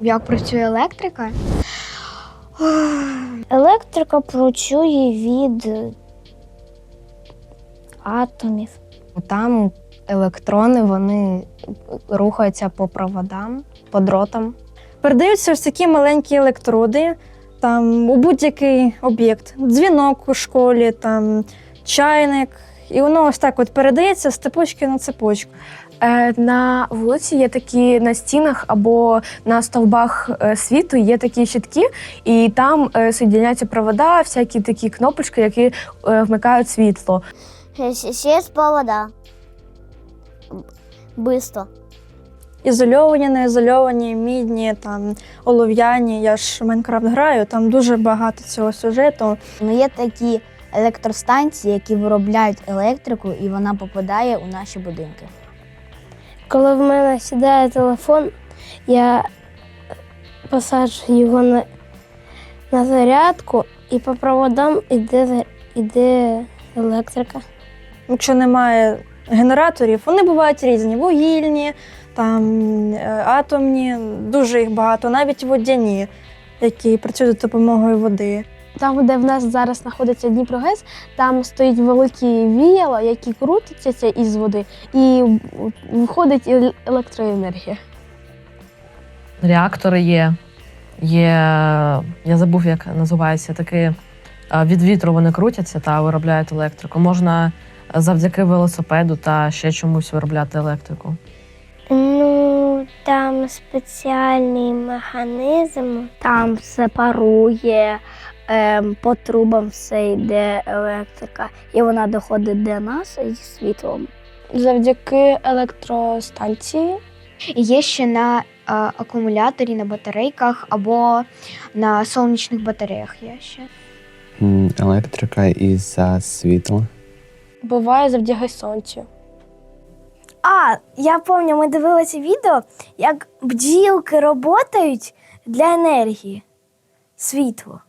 Як працює електрика? Електрика працює від атомів. Там електрони вони рухаються по проводам, по дротам. Передаються ось такі маленькі електроди там, у будь-який об'єкт. Дзвінок у школі, там, чайник. І воно ось так от передається з цепочки на цепочку. Е, На вулиці є такі на стінах або на стовбах е, світу є такі щитки, і там е, провода, всякі такі кнопочки, які вмикають світло. Ще провода. Бисто. Ізольовані, неізольовані, мідні, там, олов'яні. Я ж в Майнкрафт граю, там дуже багато цього сюжету. Ну, є такі електростанції, які виробляють електрику, і вона попадає у наші будинки. Коли в мене сідає телефон, я посаджую його на, на зарядку і по проводам іде, іде електрика. Якщо немає генераторів, вони бувають різні: вугільні, там, е, атомні, дуже їх багато, навіть водяні, які працюють за допомогою води. Там, де в нас зараз знаходиться Дніпрогес, там стоїть велике віяло, які крутиться із води, і виходить електроенергія. реактори є. Є, я забув, як називається, такі від вітру вони крутяться та виробляють електрику. Можна завдяки велосипеду та ще чомусь виробляти електрику. Ну, там спеціальний механізм, там все парує, ем, по трубам все йде електрика, і вона доходить до нас зі світлом. Завдяки електростанції є ще на е, акумуляторі, на батарейках або на сонячних батареях є ще. Електрика із-за світла. буває завдяки сонцю. А, я пам'ятаю, ми дивилися відео, як бджілки працюють для енергії. Світло.